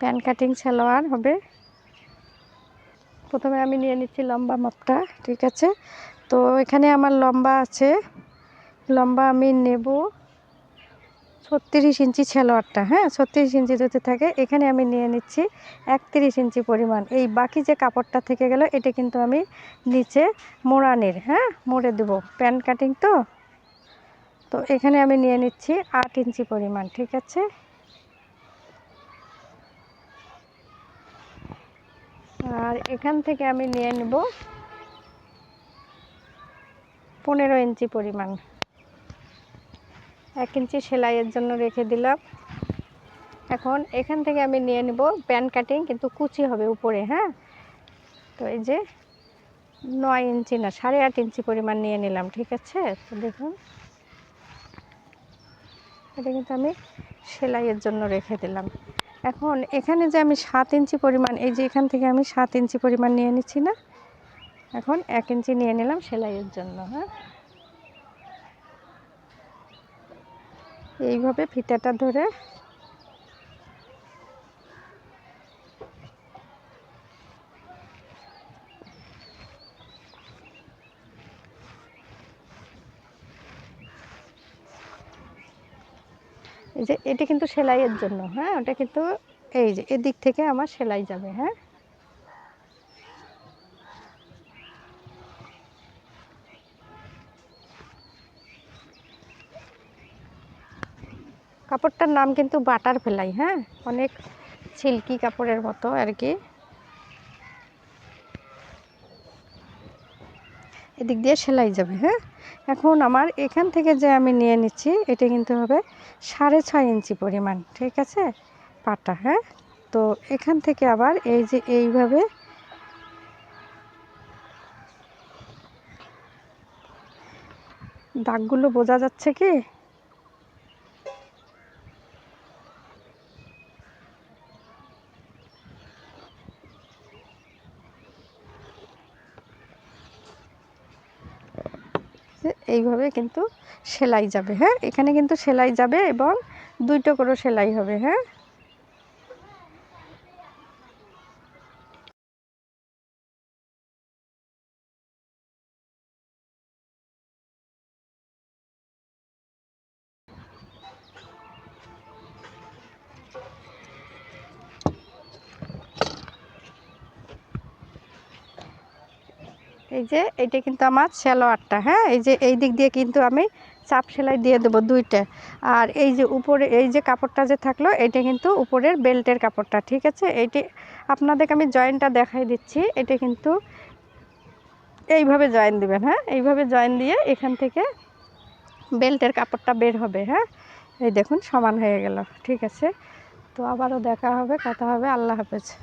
Pan cutting salwar হবে। প্রথমে আমি নিয়ে নিচ্ছি লম্বা মাপটা, ঠিক আছে? তো এখানে আমার লম্বা আছে। লম্বা আমি নেব ছত্রিশ ইঞ্চি সালোয়ারটা হ্যাঁ? ছত্রিশ ইঞ্চি যদি থাকে, এখানে আমি নিয়ে নিচ্ছি একত্রিশ ইঞ্চি পরিমাণ। এই বাকি যে কাপড়টা থেকে গেল, এটা কিন্তু আমি নিচে মোড়ানির হ্যাঁ? মোড়ে দেবো। প্যান কাটিং তো? তো এখানে আমি নিয়ে নিচ্ছি আট ইঞ্চি পরিমাণ, ঠিক আছে? আর এখান থেকে আমি নিয়ে নেব পনেরো ইঞ্চি পরিমাণ। এক ইঞ্চি সেলাইয়ের জন্য রেখে দিলাম। এখন এখান থেকে আমি নিয়ে নেব প্যান কাটিং, কিন্তু কুচি হবে উপরে হ্যাঁ? তো এই যে নয় ইঞ্চি না, সাড়ে আট ইঞ্চি পরিমাণ নিয়ে নিলাম, ঠিক আছে? তো দেখুন। এটা কিন্তু আমি সেলাইয়ের জন্য রেখে দিলাম। এখন এখানে যে আমি সাত ইঞ্চি পরিমাণ, এই যে এখান থেকে আমি সাত ইঞ্চি পরিমাণ নিয়ে নিচ্ছি না, এখন এক ইঞ্চি নিয়ে নিলাম সেলাইয়ের জন্য হ্যাঁ। এইভাবে ফিতাটা ধরে এই যে এটা কিন্তু সেলাইয়ের জন্য হ্যাঁ? ওটা কিন্তু এই যে এদিক থেকে আমার সেলাই যাবে হ্যাঁ? কাপড়টার নাম কিন্তু বাটার ফেলাই হ্যাঁ? অনেক সিল্কি কাপড়ের মতো আর কি। এদিক দিয়ে সেলাই যাবে হ্যাঁ? এখন আমার এখান থেকে যে আমি নিয়ে নিচ্ছি, এটা কিন্তু হবে সাড়ে ছয় ইঞ্চি পরিমাণ, ঠিক আছে? পাটা হ্যাঁ? তো এখান থেকে আবার এই যে এইভাবে দাগগুলো বোঝা যাচ্ছে কি? এইভাবে কিন্তু সেলাই যাবে হ্যাঁ? এখানে কিন্তু সেলাই যাবে এবং দুইটো করে সেলাই হবে হ্যাঁ? এই যে এইটা কিন্তু আমার সালোয়ারটা হ্যাঁ? এই যে, এই দিক দিয়ে কিন্তু আমি চাপ সেলাই দিয়ে দেবো দুইটা। আর এই যে, উপরে, এই যে কাপড়টা যে থাকল, এটা কিন্তু উপরের বেল্টের কাপড়টা, ঠিক আছে? এইটি আপনাদেরকে আমি জয়েন্টটা দেখাই দিচ্ছি। এটা কিন্তু এইভাবে জয়েন দিবেন হ্যাঁ? এইভাবে জয়েন দিয়ে এখান থেকে বেল্টের কাপড়টা বের হবে হ্যাঁ? এই দেখুন, সমান হয়ে গেল, ঠিক আছে? তো আবারও দেখা হবে, কথা হবে। আল্লাহ হাফেজ।